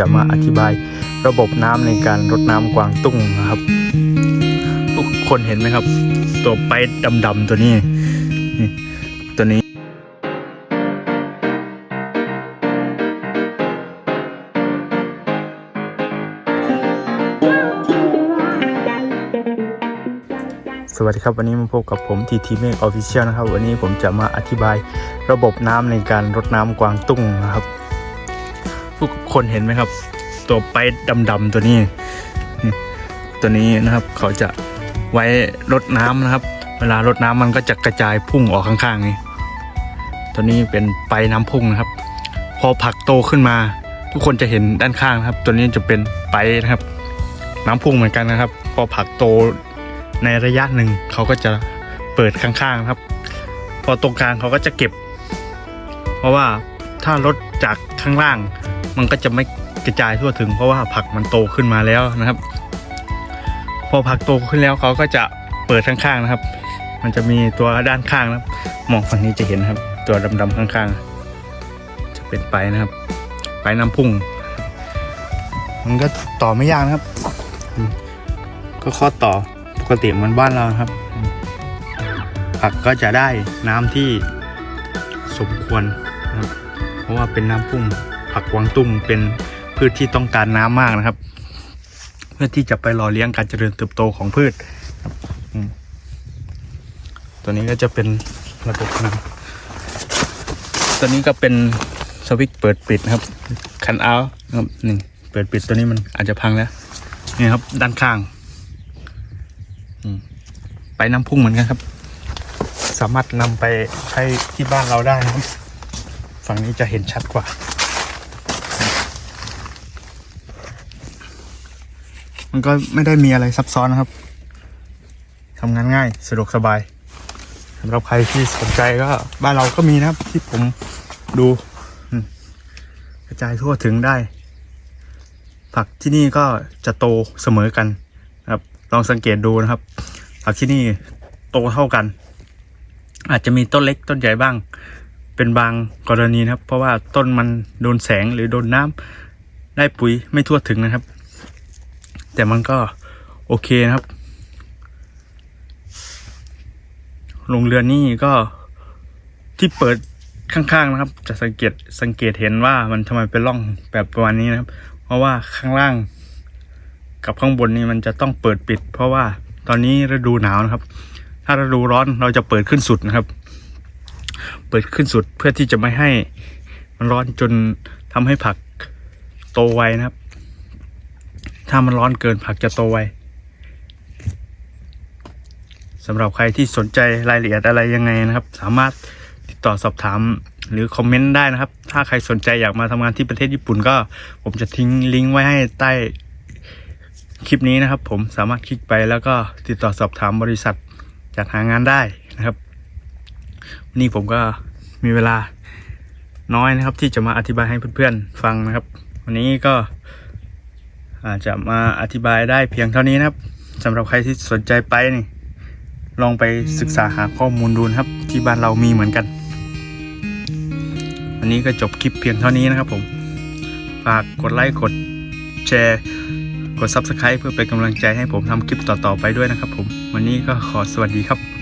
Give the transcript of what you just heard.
จะมาอธิบายระบบน้ำในการรดน้ำกวางตุ้งนะครับ ทุกคนเห็นไหมครับ ตัวไปดำๆตัวนี้ ตัวนี้ สวัสดีครับวันนี้มาพบกับผมทีทีเมฆออฟฟิเชียลนะครับ วันนี้ผมจะมาอธิบายระบบน้ำในการรดน้ำกวางตุ้งนะครับ ทุกคนเห็นไหมครับ ตัวไปดำๆตัวนี้ ตัวนี้นะครับ เขาจะไว้รดน้ำนะครับ เวลารดน้ำมันก็จะกระจายพุ่งออกข้างๆนี่ตัวนี้เป็นไปน้ำพุ่งนะครับ พอผักโตขึ้นมา ทุกคนจะเห็นด้านข้างนะครับ ตัวนี้จะเป็นไปนะครับ น้ำพุ่งเหมือนกันนะครับ พอผักโตในระยะหนึ่งเขาก็จะเปิดข้างๆนะครับ พอตรงกลางเขาก็จะเก็บ เพราะว่าถ้ารดจากข้างล่าง มันก็จะไม่กระจายทั่วถึง เพราะว่าผักมันโตขึ้นมาแล้วนะครับ พอผักโตขึ้นแล้วเขาก็จะเปิดข้างๆนะครับ มันจะมีตัวด้านข้างนะครับ มองฝั่งนี้จะเห็นครับ ตัวดำๆข้างๆ จะเป็นไปนะครับ ไปน้ำพุ่ง มันก็ต่อไม่ยากนะครับ ก็ข้อต่อปกติเหมือนบ้านเราครับ ผักก็จะได้น้ำที่สมควรนะครับ เพราะว่าเป็นน้ำพุ่ง ผักกวางตุ้งเป็นพืชที่ต้องการน้ำมากนะครับ เพื่อที่จะไปหล่อเลี้ยงการเจริญเติบโตของพืชตัวนี้ก็จะเป็นระบบน้ำตัวนี้ก็เป็นสวิตช์เปิดปิดนะครับ คันเอาครับหนึ่งเปิดปิดตัวนี้มันอาจจะพังแล้วนี่ครับ ด้านข้างไปน้ำพุ่งเหมือนกันครับ สามารถนำไปใช้ที่บ้านเราได้นะครับ ฝั่งนี้จะเห็นชัดกว่า มันก็ไม่ได้มีอะไรซับซ้อนนะครับทำงานง่ายสะดวกสบายสำหรับใครที่สนใจก็บ้านเราก็มีนะครับ ที่ผมดูกระจายทั่วถึงได้ ผักที่นี่ก็จะโตเสมอกันนะครับ ลองสังเกตดูนะครับ ผักที่นี่โตเท่ากัน อาจจะมีต้นเล็กต้นใหญ่บ้าง เป็นบางกรณีนะครับ เพราะว่าต้นมันโดนแสงหรือโดนน้ำได้ปุ๋ยไม่ทั่วถึงนะครับ แต่มันก็โอเคนะครับ โรงเรือนนี่ก็ที่เปิดข้างๆนะครับ จะสังเกตสังเกตเห็นว่ามันทำไมเป็นร่องแบบประมาณนี้นะครับ เพราะว่าข้างล่าง กับข้างบนนี่มันจะต้องเปิดปิด เพราะว่าตอนนี้ฤดูหนาวนะครับ ถ้าฤดูร้อนเราจะเปิดขึ้นสุดนะครับ เปิดขึ้นสุดเพื่อที่จะไม่ให้มันร้อนจนทำให้ผักโตไวนะครับ ถ้ามันร้อนเกินผักจะโตไวสำหรับใครที่สนใจรายละเอียดอะไรยังไงนะครับ สามารถติดต่อสอบถามหรือคอมเมนต์ได้นะครับ ถ้าใครสนใจอยากมาทำงานที่ประเทศญี่ปุ่นก็ ผมจะทิ้งลิงก์ไว้ให้ใต้คลิปนี้นะครับ ผมสามารถคลิกไปแล้วก็ติดต่อสอบถามบริษัทจัดหางานได้นะครับวันนี้ผมก็มีเวลาน้อยนะครับ ที่จะมาอธิบายให้เพื่อนๆฟังนะครับ วันนี้ก็ อาจจะมาอธิบายได้เพียงเท่านี้นะครับสำหรับใครที่สนใจไปนี่ลองไปศึกษาหาข้อมูลดูนะครับ ที่บ้านเรามีเหมือนกัน วันนี้ก็จบคลิปเพียงเท่านี้นะครับผม ฝากกดไลค์กดแชร์กด Subscribe เพื่อเป็นกำลังใจให้ผมทำคลิปต่อๆไปด้วยนะครับผม วันนี้ก็ขอสวัสดีครับ